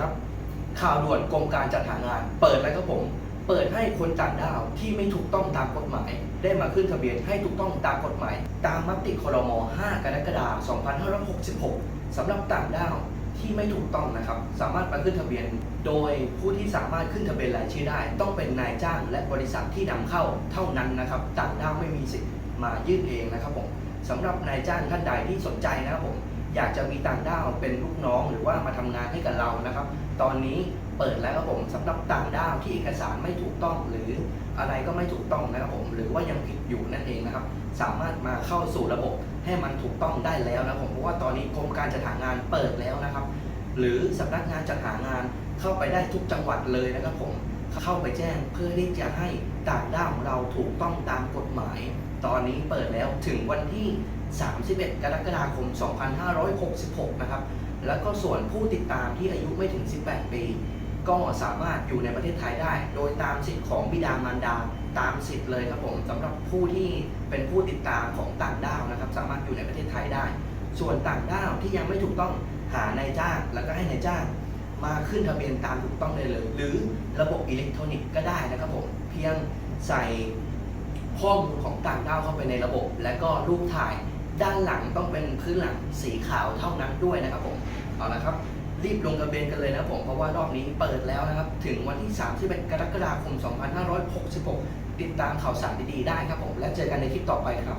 ครับ ข่าวด่วนกรมการจัดหางาน เปิดแล้วครับผม เปิดให้คนต่างด้าวที่ไม่ถูกต้องตามกฎหมาย ได้มาขึ้นทะเบียนให้ถูกต้องตามกฎหมาย ตามมติคอรมอ5กรกฎาคม 2566 สำหรับต่างด้าวที่ไม่ถูกต้องนะครับ สามารถมาขึ้นทะเบียน โดยผู้ที่สามารถขึ้นทะเบียนรายชื่อได้ ต้องเป็นนายจ้างและบริษัทที่นำเข้าเท่านั้นนะครับ ต่างด้าวไม่มีสิทธิ์มายื่นเองนะครับผมสำหรับนายจ้างท่านใดที่สนใจนะครับผม อยากจะมีต่างด้าวเป็นลูกน้องหรือว่ามาทำงานให้กับเรานะครับ ตอนนี้เปิดแล้วครับผมสำหรับต่างด้าวที่เอกสารไม่ถูกต้องหรืออะไรก็ไม่ถูกต้องนะครับผมหรือว่ายังผิดอยู่นั่นเองนะครับ สามารถมาเข้าสู่ระบบให้มันถูกต้องได้แล้วนะครับผมเพราะว่าตอนนี้กรมการจัดหางานเปิดแล้วนะครับ หรือสำนักงานจัดหางานเข้าไปได้ทุกจังหวัดเลยนะครับผม เข้าไปแจ้งเพื่อที่จะให้ต่างด้าวของเราถูกต้องตามกฎหมาย ตอนนี้เปิดแล้วถึงวันที่ 31 กรกฎาคม 2566 นะครับ แล้วก็ส่วนผู้ติดตามที่อายุไม่ถึง 18 ปี ก็สามารถอยู่ในประเทศไทยได้ โดยตามสิทธิ์ของบิดามารดาตามสิทธิ์เลยครับผมสำหรับผู้ที่เป็นผู้ติดตามของต่างด้าวนะครับ สามารถอยู่ในประเทศไทยได้ ส่วนต่างด้าวที่ยังไม่ถูกต้องหานายจ้าง แล้วก็ให้นายจ้าง มาขึ้นทะเบียนตามถูกต้องได้เลย หรือระบบอิเล็กทรอนิกส์ก็ได้นะครับผมเพียงใส่ข้อมูลของต่างด้าวเข้าไปในระบบ และก็รูปถ่ายด้านหลังต้องเป็นพื้นหลังสีขาวเท่านั้นด้วยนะครับผมเอาละครับ รีบลงทะเบียนกันเลยนะครับผมเพราะว่ารอบนี้เปิดแล้วนะครับ ถึงวันที่31กรกฎาคม 2566 ติดตามข่าวสารดีๆได้ครับผม และเจอกันในคลิปต่อไปครับ